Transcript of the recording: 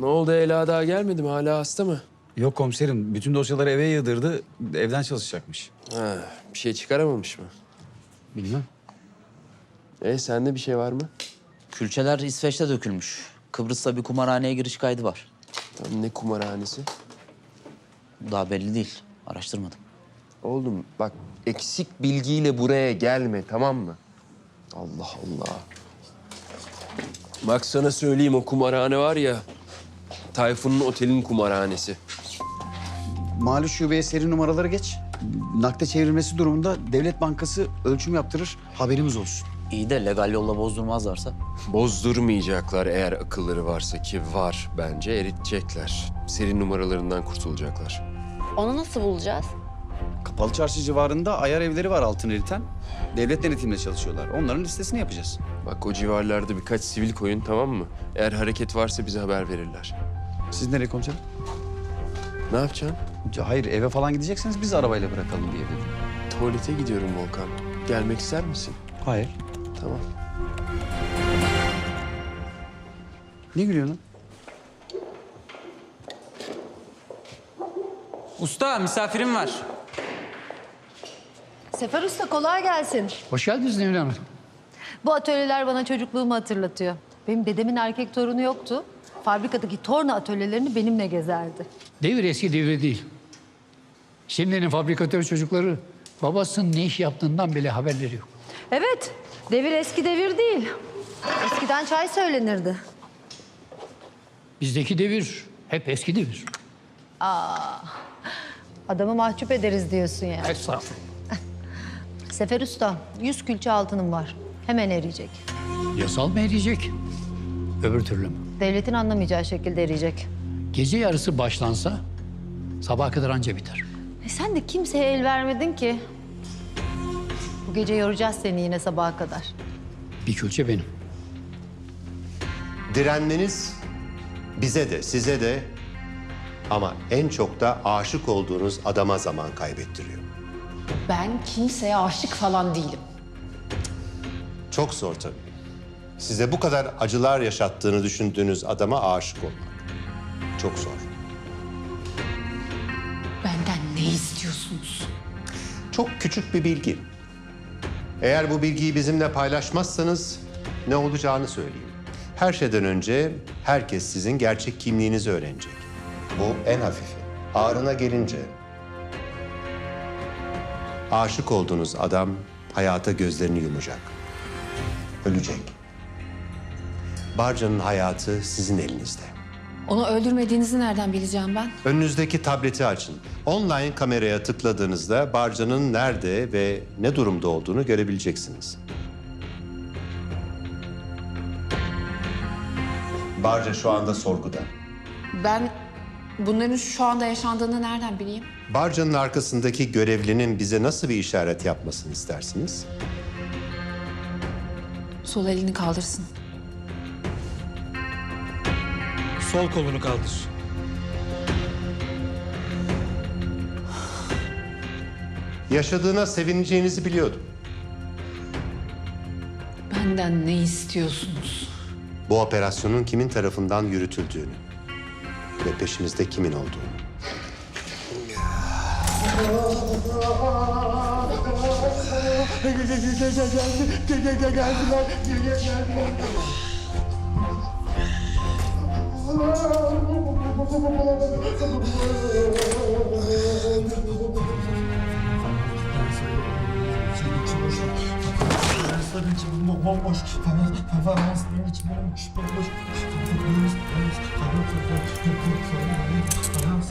Ne oldu Ela daha gelmedi mi? Hala hasta mı? Yok komiserim. Bütün dosyaları eve yığdırdı. Evden çalışacakmış. Ha, bir şey çıkaramamış mı? Bilmem. E sende bir şey var mı? Külçeler İsveç'te dökülmüş. Kıbrıs'ta bir kumarhaneye giriş kaydı var. Tam ne kumarhanesi? Daha belli değil. Araştırmadım. Oğlum bak eksik bilgiyle buraya gelme tamam mı? Allah Allah. Bak sana söyleyeyim o kumarhane var ya. Tayfun'un otelin kumarhanesi. Mali şubeye seri numaraları geç. Nakde çevrilmesi durumunda Devlet Bankası ölçüm yaptırır. Haberimiz olsun. İyi de legal yolla bozdurmazlarsa. Bozdurmayacaklar eğer akılları varsa ki var bence eritecekler. Seri numaralarından kurtulacaklar. Onu nasıl bulacağız? Kapalı çarşı civarında ayar evleri var altın eriten. Devlet denetimle çalışıyorlar. Onların listesini yapacağız. Bak o civarlarda birkaç sivil koyun tamam mı? Eğer hareket varsa bize haber verirler. Siz nereye komiserim? Ne yapacaksın? Hayır eve falan gidecekseniz biz arabayla bırakalım diye dedim. Tuvalete gidiyorum Volkan. Gelmek ister misin? Hayır. Tamam. Ne gülüyorsun? Usta misafirim var. Sefer Usta kolay gelsin. Hoş geldiniz Nevin Hanım. Bu atölyeler bana çocukluğumu hatırlatıyor. Benim dedemin erkek torunu yoktu. Fabrikadaki torna atölyelerini benimle gezerdi. Devir eski devir değil. Şimdinin fabrikatör çocukları babasının ne iş yaptığından bile haberleri yok. Evet, devir eski devir değil. Eskiden çay söylenirdi. Bizdeki devir hep eski devir. Adamı mahcup ederiz diyorsun yani. Estağfurullah. Sefer Usta, 100 külçe altınım var. Hemen eriyecek. Yasal mı eriyecek? Öbür türlü mü? Devletin anlamayacağı şekilde eriyecek. Gece yarısı başlansa sabaha kadar anca biter. E sen de kimseye el vermedin ki. Bu gece yoracağız seni yine sabaha kadar. Bir külçe benim. Direnmeniz bize de size de ama en çok da aşık olduğunuz adama zaman kaybettiriyor. Ben kimseye aşık falan değilim. Çok zor tabii. Size bu kadar acılar yaşattığını düşündüğünüz adama aşık olmak. Çok zor. Benden ne istiyorsunuz? Çok küçük bir bilgi. Eğer bu bilgiyi bizimle paylaşmazsanız ne olacağını söyleyeyim. Her şeyden önce herkes sizin gerçek kimliğinizi öğrenecek. Bu en hafifi. Ağrına gelince aşık olduğunuz adam hayata gözlerini yumacak. Ölecek. Barca'nın hayatı sizin elinizde. Onu öldürmediğinizi nereden bileceğim ben? Önünüzdeki tableti açın. Online kameraya tıkladığınızda Barca'nın nerede ve ne durumda olduğunu görebileceksiniz. Barca şu anda sorguda. Ben bunların şu anda yaşandığını nereden bileyim? Barca'nın arkasındaki görevlinin bize nasıl bir işaret yapmasını istersiniz? Sol elini kaldırsın. Sol kolunu kaldır. Yaşadığına sevineceğinizi biliyordum. Benden ne istiyorsunuz? Bu operasyonun kimin tarafından yürütüldüğünü ve peşimizde kimin olduğunu. Performansların içi bom- bomboş. Performans- Performansların içi bomboş. Bomboş. Performans- performans- performans- performans-